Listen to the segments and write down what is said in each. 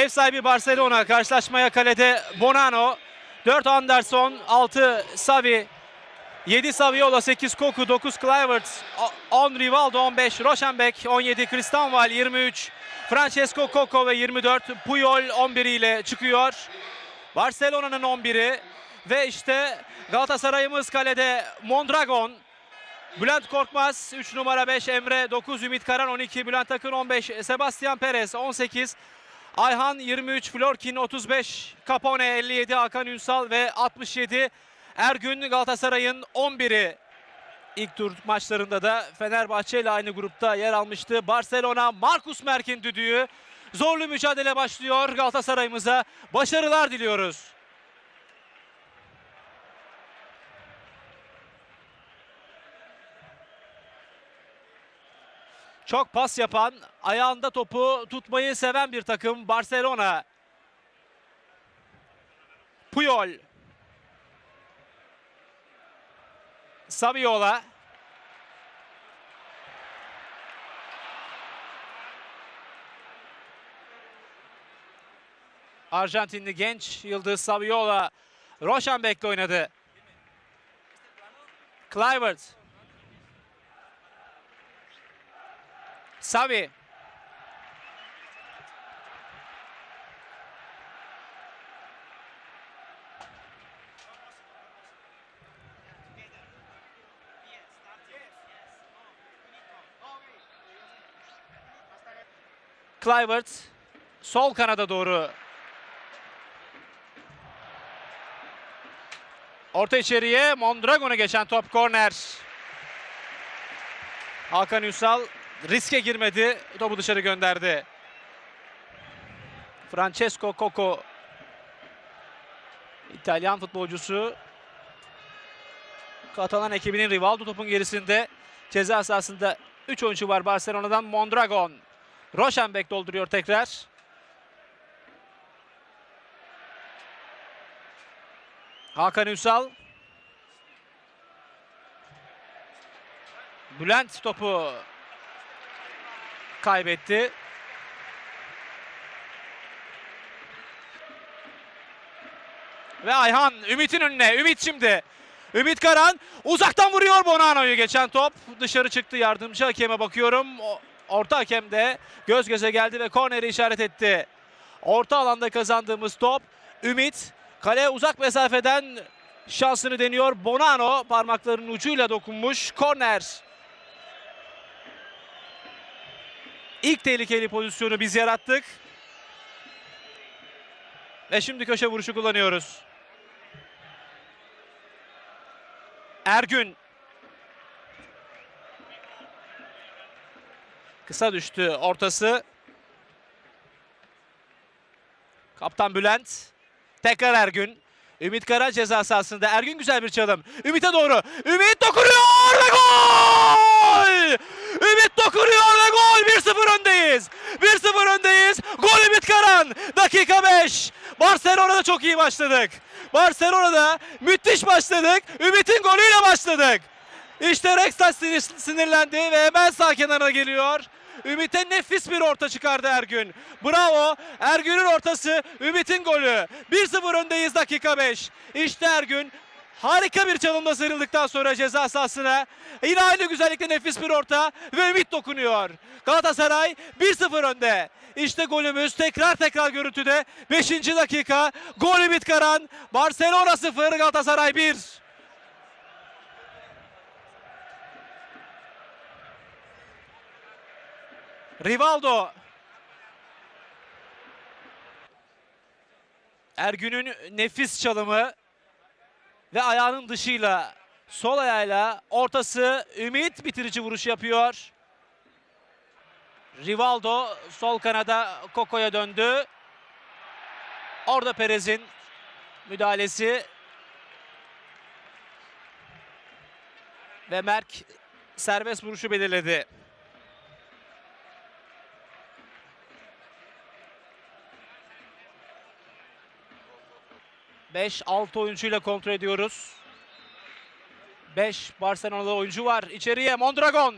Ev sahibi Barcelona karşılaşmaya kalede Bonano, 4 Anderson, 6 Savi, 7 Saviola, 8 Koku, 9 Kluivert, 10 Rivaldo, 15 Roşenbeck, 17 Kristanval, 23 Francesco Coco ve 24 Puyol 11 ile çıkıyor. Barcelona'nın 11'i ve işte Galatasaray'ımız kalede Mondragon, Bülent Korkmaz 3 numara 5 Emre 9 Ümit Karan 12 Bülent Akın 15 Sebastian Perez 18 Ayhan 23 Florkin 35 Capone 57 Hakan Ünsal ve 67 Ergün Galatasaray'ın 11'i. İlk tur maçlarında da Fenerbahçe ile aynı grupta yer almıştı. Barcelona Markus Merk'in düdüğü. Zorlu mücadele başlıyor Galatasaray'ımıza. Başarılar diliyoruz. Çok pas yapan, ayağında topu tutmayı seven bir takım Barcelona. Puyol. Saviola. Arjantinli genç yıldız Saviola Roşenbeck'le oynadı. Kluivert. Savi. Kluivert sol kanada doğru. Orta içeriye Mondragon'a geçen top korner. Hakan Ünsal riske girmedi. Topu dışarı gönderdi. Francesco Coco İtalyan futbolcusu Katalan ekibinin Rivaldo topun gerisinde ceza sahasında 3 oyuncu var Barcelona'dan Mondragon. Roşenbeck dolduruyor tekrar. Hakan Ünsal. Bülent topu kaybetti. Ve Ayhan Ümit'in önüne. Ümit şimdi. Ümit Karan uzaktan vuruyor Bonano'yu geçen top. Dışarı çıktı yardımcı hakeme bakıyorum. Orta hakem de göz göze geldi ve korneri işaret etti. Orta alanda kazandığımız top. Ümit kale uzak mesafeden şansını deniyor. Bonano parmaklarının ucuyla dokunmuş. Korner. İlk tehlikeli pozisyonu biz yarattık. Ve şimdi köşe vuruşu kullanıyoruz. Ergün. Kısa düştü ortası. Kaptan Bülent. Tekrar Ergün. Ümit Kara ceza sahasında. Ergün güzel bir çalım. Ümit'e doğru. Ümit dokunuyor ve gol! Ümit dokunuyor ve gol! 1-0 öndeyiz. 1-0 öndeyiz. Gol Ümit Karan. Dakika 5. Barcelona'da çok iyi başladık. Barcelona'da müthiş başladık. Ümit'in golüyle başladık. İşte sinir- sinirlendi ve hemen sağ kenara geliyor. Ümit'e nefis bir orta çıkardı Ergün. Bravo. Ergün'ün ortası Ümit'in golü. 1-0 öndeyiz dakika 5. İşte Ergün harika bir çalımla sıyrıldıktan sonra ceza sahasına. Yine aynı güzellikle nefis bir orta ve Ümit dokunuyor. Galatasaray 1-0 önde. İşte golümüz tekrar tekrar görüntüde. 5. dakika. Gol Ümit Karan. Barcelona 0 Galatasaray 1. Rivaldo. Ergün'ün nefis çalımı ve ayağının dışıyla sol ayağıyla ortası Ümit bitirici vuruş yapıyor. Rivaldo sol kanada Koko'ya döndü. Orada Perez'in müdahalesi ve Merk serbest vuruşu belirledi. 5-6 oyuncuyla kontrol ediyoruz. 5 Barcelona'da oyuncu var. İçeriye Mondragon.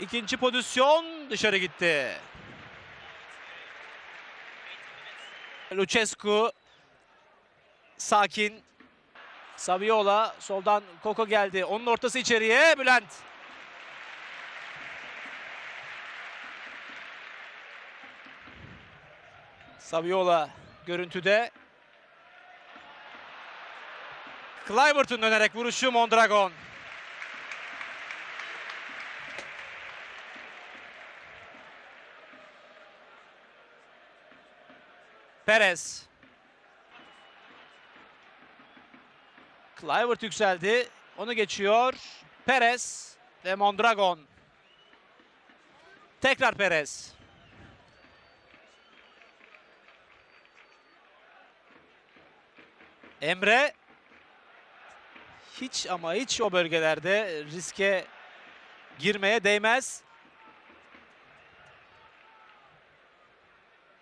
İkinci pozisyon dışarı gitti. Lucescu sakin. Saviola soldan Koko geldi. Onun ortası içeriye Bülent. Saviola görüntüde. Clivert'ın dönerek vuruşu Mondragon. Perez. Clivert yükseldi. Onu geçiyor. Perez ve Mondragon. Tekrar Perez. Emre hiç ama hiç o bölgelerde riske girmeye değmez.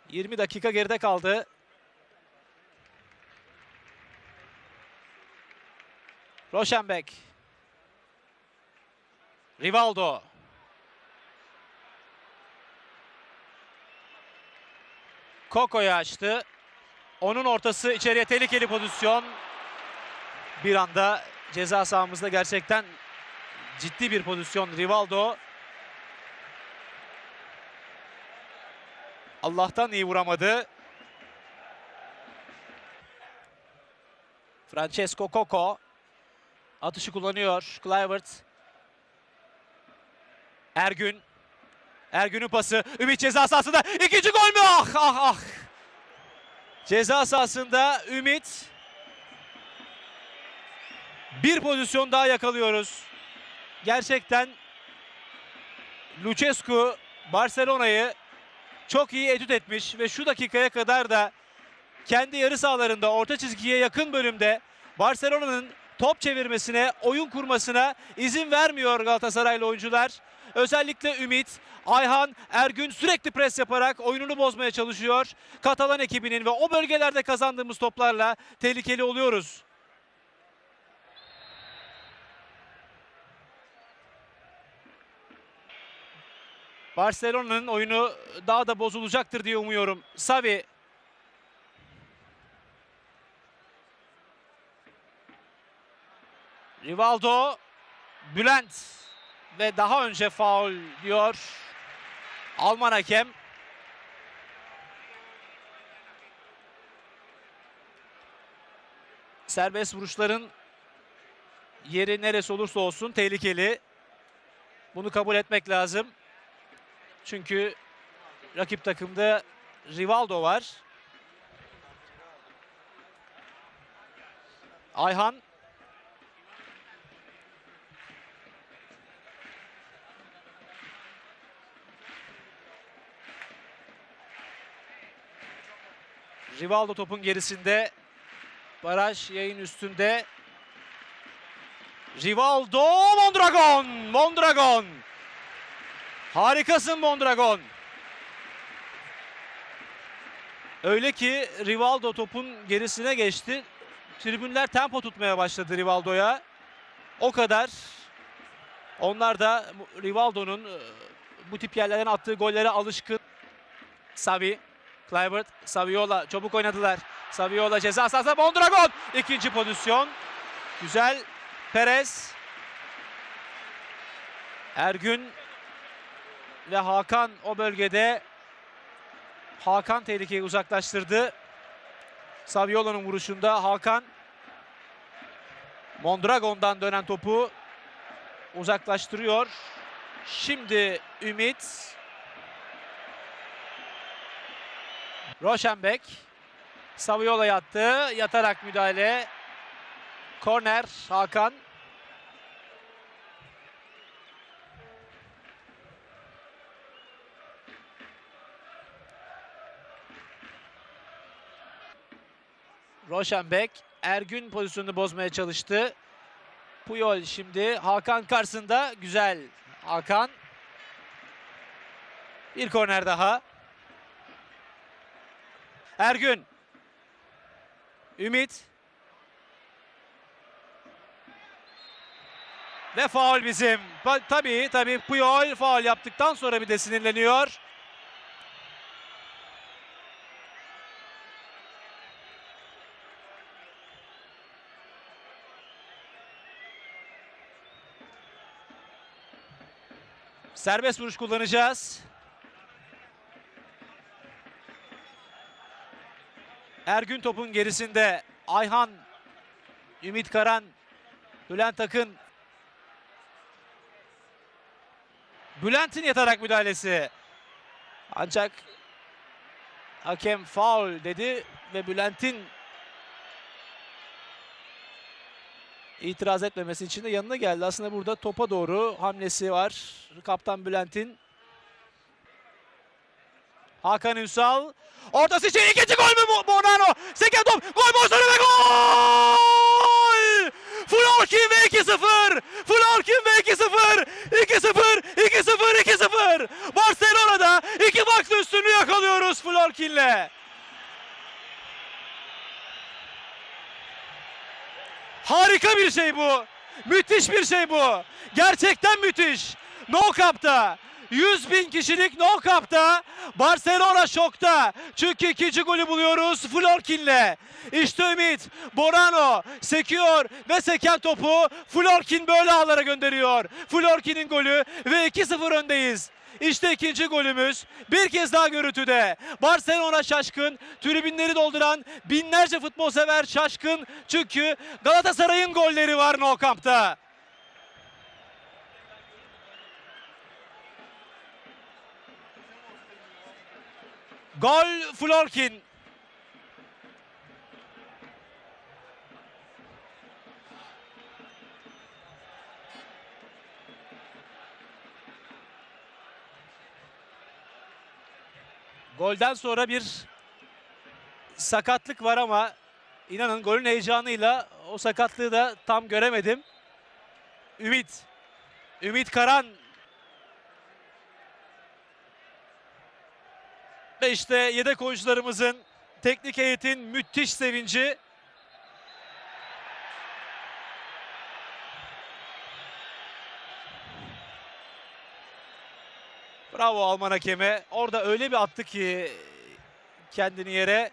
20 dakika geride kaldı. Roşenbeck. Rivaldo. Koko'yu açtı. Onun ortası içeriye tehlikeli pozisyon. Bir anda ceza sahamızda gerçekten ciddi bir pozisyon. Rivaldo Allah'tan iyi vuramadı. Francesco Coco atışı kullanıyor. Kluivert. Ergün. Ergün'ün pası. Ümit ceza sahasında. İkinci gol mü? Ah ah ah. Ceza sahasında Ümit. Bir pozisyon daha yakalıyoruz. Gerçekten Lucescu Barcelona'yı çok iyi etüt etmiş ve şu dakikaya kadar da kendi yarı sahalarında orta çizgiye yakın bölümde Barcelona'nın top çevirmesine, oyun kurmasına izin vermiyor Galatasaraylı oyuncular. Özellikle Ümit, Ayhan, Ergün sürekli pres yaparak oyununu bozmaya çalışıyor. Katalan ekibinin ve o bölgelerde kazandığımız toplarla tehlikeli oluyoruz. Barcelona'nın oyunu daha da bozulacaktır diye umuyorum. Savi. Rivaldo. Bülent. Ve daha önce faul diyor. Alman hakem. Serbest vuruşların yeri neresi olursa olsun tehlikeli. Bunu kabul etmek lazım. Çünkü rakip takımda Rivaldo var. Ayhan. Rivaldo topun gerisinde. Baraj yayın üstünde. Rivaldo Mondragon! Mondragon! Harikasın Mondragon. Öyle ki Rivaldo topun gerisine geçti. Tribünler tempo tutmaya başladı Rivaldo'ya. O kadar. Onlar da Rivaldo'nun e, bu tip yerlerden attığı gollere alışkın. Savi, Kluivert, Saviola çabuk oynadılar. Saviola ceza sahasında Mondragon. İkinci pozisyon. Güzel. Perez. Ergün ve Hakan o bölgede Hakan tehlikeyi uzaklaştırdı. Saviola'nın vuruşunda Hakan Mondragon'dan dönen topu uzaklaştırıyor. Şimdi Ümit Roşenbeck Saviola yattı. Yatarak müdahale. Korner Hakan. Roşenbeck Ergün pozisyonunu bozmaya çalıştı. Puyol şimdi Hakan karşısında güzel. Hakan bir korner daha. Ergün. Ümit. Ve faul bizim. Tabii tabii Puyol faul yaptıktan sonra bir de sinirleniyor. Serbest vuruş kullanacağız. Ergün topun gerisinde Ayhan, Ümit Karan, Bülent Akın. Bülent'in yatarak müdahalesi. Ancak hakem faul dedi ve Bülent'in itiraz etmemesi için de yanına geldi. Aslında burada topa doğru hamlesi var. Kaptan Bülent'in. Hakan Ünsal. Ortası için ikinci gol mü Bo- Bonano? Seken top. Gol pozisyonu ve gol! Florkin ve 2-0. Florkin ve 2-0. 2-0. 2-0. 2-0. Barcelona'da iki maç üstünlüğü yakalıyoruz Florkin'le. Harika bir şey bu. Müthiş bir şey bu. Gerçekten müthiş. No Cup'ta 100 bin kişilik No Cup'ta Barcelona şokta. Çünkü ikinci golü buluyoruz Florkin'le. İşte Ümit, Borano sekiyor ve seken topu Florkin böyle ağlara gönderiyor. Florkin'in golü ve 2-0 öndeyiz. İşte ikinci golümüz. Bir kez daha görüntüde. Barcelona şaşkın. Tribünleri dolduran binlerce futbol sever şaşkın. Çünkü Galatasaray'ın golleri var No Camp'ta. Gol Florkin. Golden sonra bir sakatlık var ama inanın golün heyecanıyla o sakatlığı da tam göremedim. Ümit. Ümit Karan. Ve işte yedek oyuncularımızın teknik heyetin müthiş sevinci. Bravo Alman hakeme. Orada öyle bir attı ki kendini yere.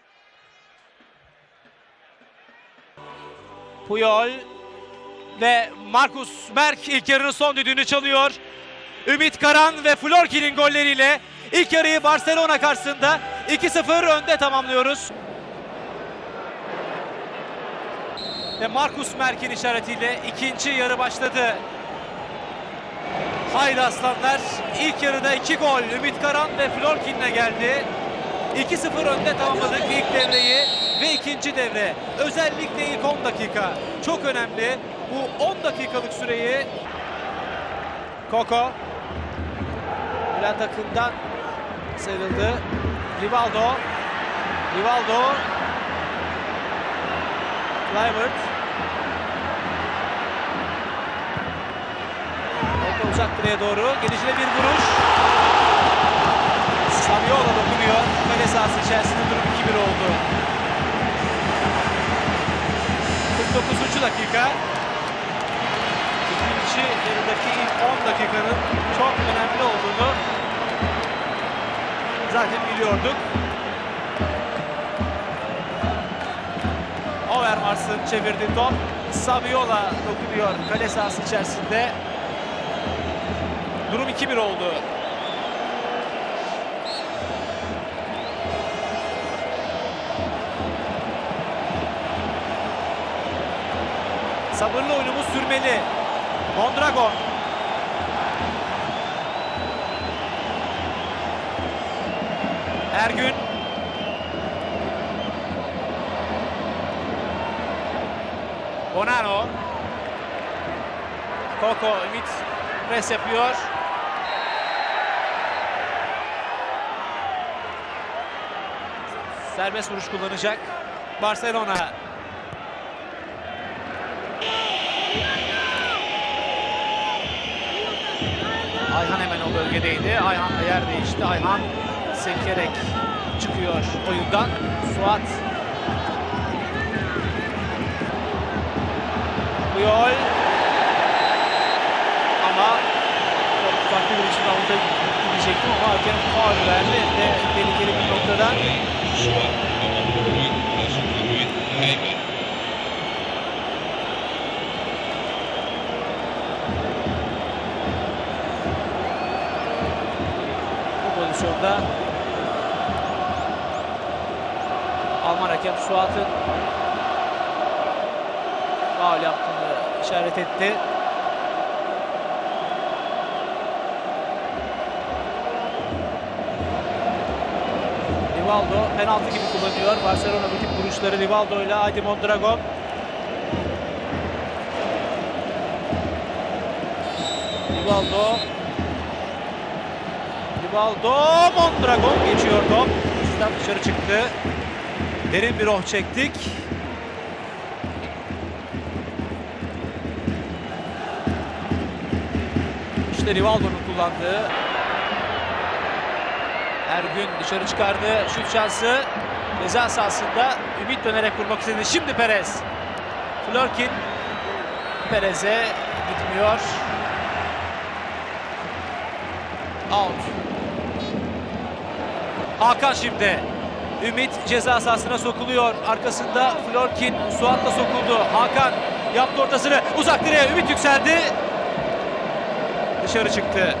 Puyol ve Markus Merk ilk yarının son düdüğünü çalıyor. Ümit Karan ve Florkin'in golleriyle ilk yarıyı Barcelona karşısında 2-0 önde tamamlıyoruz. Ve Markus Merk'in işaretiyle ikinci yarı başladı. Haydi aslanlar. İlk yarıda iki gol Ümit Karan ve Florkin'le geldi. 2-0 önde tamamladık ilk devreyi ve ikinci devre. Özellikle ilk 10 dakika. Çok önemli. Bu 10 dakikalık süreyi Koko Bülent Akın'dan sıyrıldı. Rivaldo Rivaldo Kluivert Orta uzak direğe doğru. Gelişine bir vuruş. Saviola dokunuyor. Kale sahası içerisinde durum 2-1 oldu. 49. dakika. İkinci yarıdaki ilk 10 dakikanın çok önemli olduğunu zaten biliyorduk. Overmars'ın çevirdiği top Saviola dokunuyor kale sahası içerisinde. Durum 2-1 oldu. Sabırlı oyunumuz sürmeli. Mondragon. Ergün. Bonano. Koko Ümit pres yapıyor. Serbest vuruş kullanacak. Barcelona. Ayhan hemen o bölgedeydi. Ayhan'la yer değişti. Ayhan sekerek çıkıyor oyundan. Suat. Puyol. Ama çok farklı bir biçimde avuta gidecektim ama hakem faul verdi. De tehlikeli bir noktadan. Hayber. burada Alman hakem Suat'ın faul yaptığını işaret etti. Rivaldo penaltı gibi kullanıyor. Barcelona bütün vuruşları Rivaldo ile Haydi Mondragon. Rivaldo. Rivaldo. Mondragon geçiyor top. Üstten dışarı çıktı. Derin bir oh çektik. İşte Rivaldo'nun kullandığı Ergün dışarı çıkardı. Şut şansı. Ceza sahasında Ümit dönerek vurmak istedi. Şimdi Perez. Florkin Perez'e gitmiyor. Out. Hakan şimdi. Ümit ceza sahasına sokuluyor. Arkasında Florkin Suat'la sokuldu. Hakan yaptı ortasını. Uzak direğe Ümit yükseldi. Dışarı çıktı.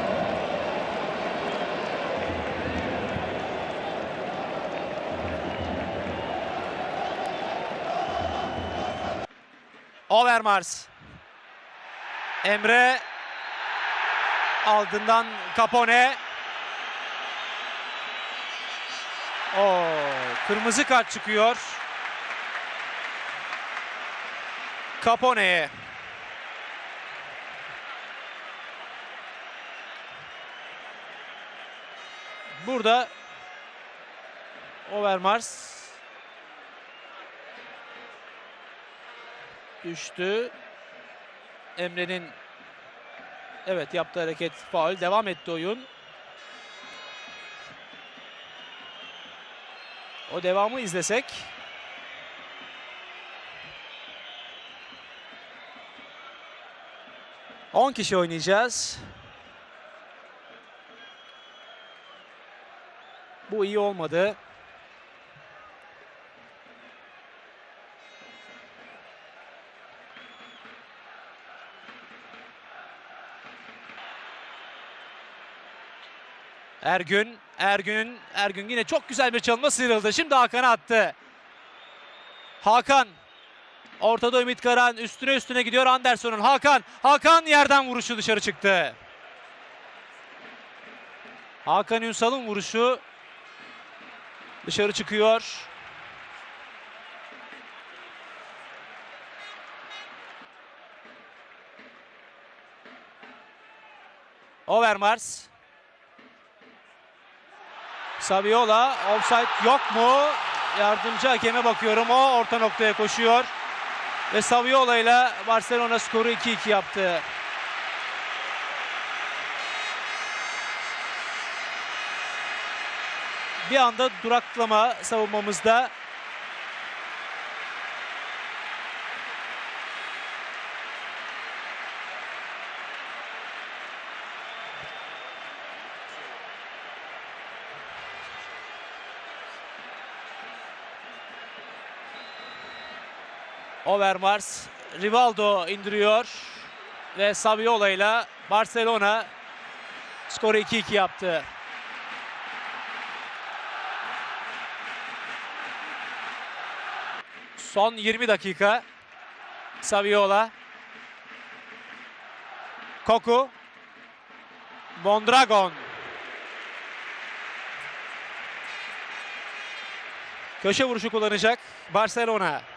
Overmars. Emre ardından Capone. Oo, kırmızı kart çıkıyor. Capone'ye. Burada Overmars düştü. Emre'nin evet yaptığı hareket faul. Devam etti oyun. O devamı izlesek. On kişi oynayacağız. Bu iyi olmadı. Ergün, Ergün, Ergün yine çok güzel bir çalımla sıyrıldı. Şimdi Hakan'a attı. Hakan. Ortada Ümit Karan üstüne üstüne gidiyor Anderson'un. Hakan, Hakan yerden vuruşu dışarı çıktı. Hakan Ünsal'ın vuruşu dışarı çıkıyor. Overmars. Saviola offside yok mu? Yardımcı hakeme bakıyorum. O orta noktaya koşuyor. Ve Saviola ile Barcelona skoru 2-2 yaptı. Bir anda duraklama savunmamızda. Overmars Rivaldo indiriyor ve Saviola ile Barcelona skoru 2-2 yaptı. Son 20 dakika. Saviola. Koku. Mondragon. Köşe vuruşu kullanacak Barcelona.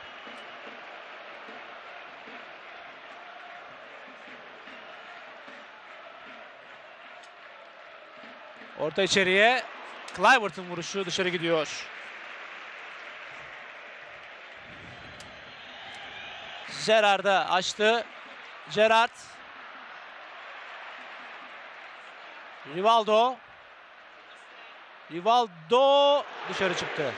Orta içeriye. Clivert'ın vuruşu dışarı gidiyor. Gerard'a açtı. Gerard. Rivaldo. Rivaldo dışarı çıktı.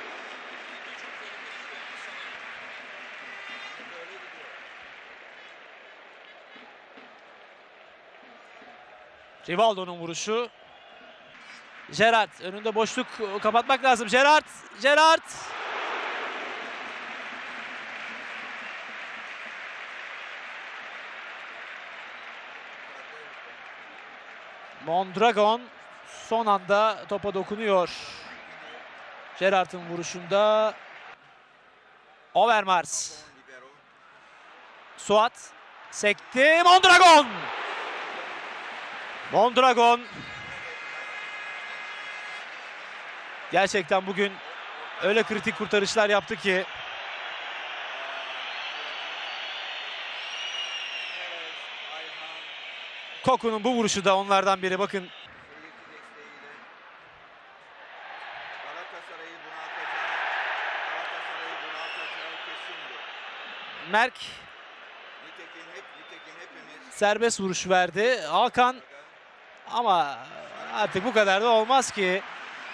Rivaldo'nun vuruşu. Gerard önünde boşluk kapatmak lazım. Gerard, Gerard. Mondragon Son anda topa dokunuyor. Gerard'ın vuruşunda Overmars. Suat sekti. Mondragon. Mondragon. Gerçekten bugün öyle kritik kurtarışlar yaptı ki Koku'nun bu vuruşu da onlardan biri. Bakın. Merk serbest vuruş verdi. Hakan ama artık bu kadar da olmaz ki.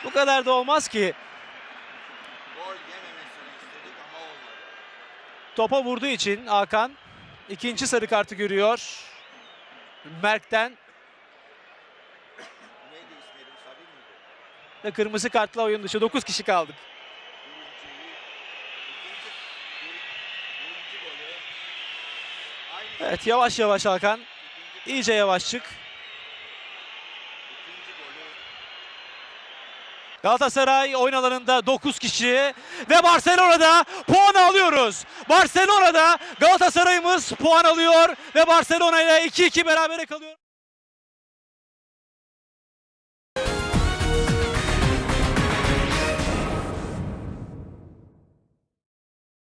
Bu kadar da olmaz ki. Topa vurduğu için Hakan ikinci sarı kartı görüyor. Merk'ten ve kırmızı kartla oyun dışı 9 kişi kaldık. Evet yavaş yavaş Hakan. iyice yavaş çık. ikinci golü. Galatasaray oyun alanında 9 kişi ve Barcelona'da puan alıyoruz. Barcelona'da Galatasaray'ımız puan alıyor ve Barcelona ile 2-2 berabere kalıyor.